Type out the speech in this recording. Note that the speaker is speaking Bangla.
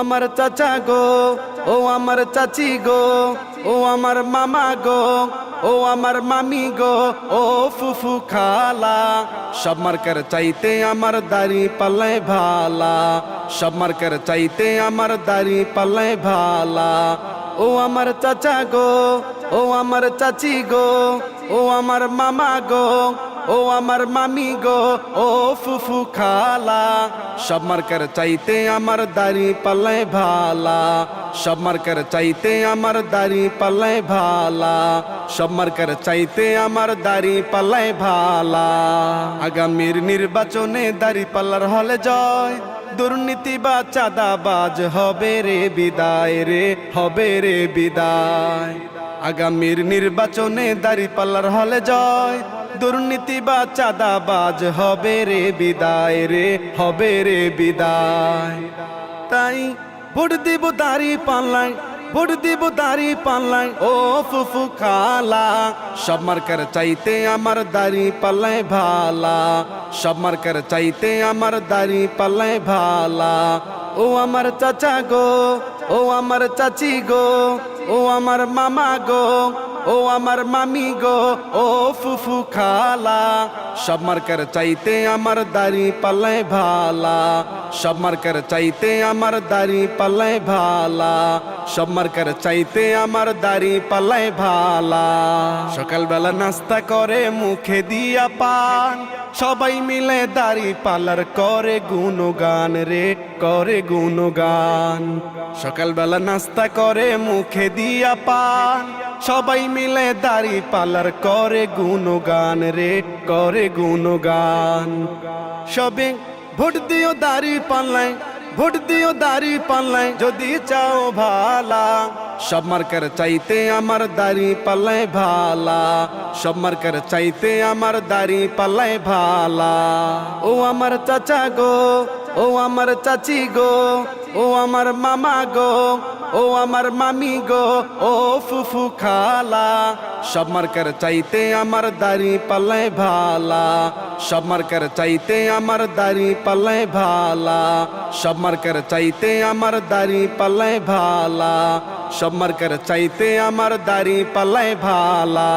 আমার চাচা গো, ও আমার চাচি গো, ও আমার মামা গো, ও আমার মামি গো, ও ফুফু খালা। সব মার্কার চাইতে আমার দাড়ি পাল্লাই ভালা। সব মার্কার চাইতে আমার দাড়ি পাল্লাই ভালা। ও আমার চাচা গো, ও আমার চাচি গো, ও আমার মামা গো ও আমার মামি গো, ও ফুফু খালা। সব মার্কার চাইতে আমার দাড়ি পাল্লাই ভালা। সব মার্কার চাইতে আমার দাড়ি পাল্লাই ভালা। সব মার্কার চাইতে আমার দাড়ি পাল্লাই ভালা। আগামীর নির্বাচনে দাড়ি পাল্লার হলে জয়। দুর্নীতি বা চাঁদাবাজ হবে রে বিদায় রে, হবে রে বিদায়। আগামীর নির্বাচনে দাড়ি পাল্লার হলে জয়। দুর্নীতি বা চাঁদাবাজ হবে রে বিদায় রে, হবে রে বিদায়। তাই ভোট দিব দাঁড়ি পাল্লাই ভোট দিব দাড়ি পাল্লাই ও ফুফু খালা। সব মার্কার চাইতে আমার দাড়ি পাল্লাই ভালা। সব মার্কার চাইতে আমার দাড়ি পাল্লাই ভালা। ও আমার চাচা গো, ও আমার চাচি গো, ও আমার মামা গো ও আমার মামি গো, ও ফুফু খালা। সব মার্কার চাইতে আমার দাড়ি পাল্লাই ভালা। সব মার্কার চাইতে আমার দাড়ি পাল্লাই ভালা। সব মার্কার চাইতে আমার দাড়ি পাল্লাই ভালা। সকালবেলা নাস্তা করে মুখে দিয়া পান। সবাই মিলে দাড়ি পালার করে গুণগান রে, করে গুণগান। সকালবেলা নাস্তা করে মুখে দিয়া পান। সবাই মিলে দাড়ি পালার করে গুণগান রে করে গুণগান। সবে ভোট দিও দাড়ি পাল্লাই ভোট দিও দাড়ি পাল্লাই যদি চাও ভালা। সব মার্কার চাইতে আমার দাড়ি পাল্লাই ভালা। সব মার্কার চাইতে আমার দাড়ি পাল্লাই ভালা। ও আমার চাচা গো, ও আমার চাচি গো, ও আমার মামা গো ও আমার মামি গো, ও ফুফু খালা। সব মার্কার চাইতে আমার দাড়ি পাল্লাই ভালা। সব মার্কার চাইতে আমার দাড়ি পাল্লাই ভালা। সব মার্কার চাইতে আমার দাড়ি পাল্লাই ভালা। সব মার্কার চাইতে আমার দাড়ি পাল্লাই ভালা।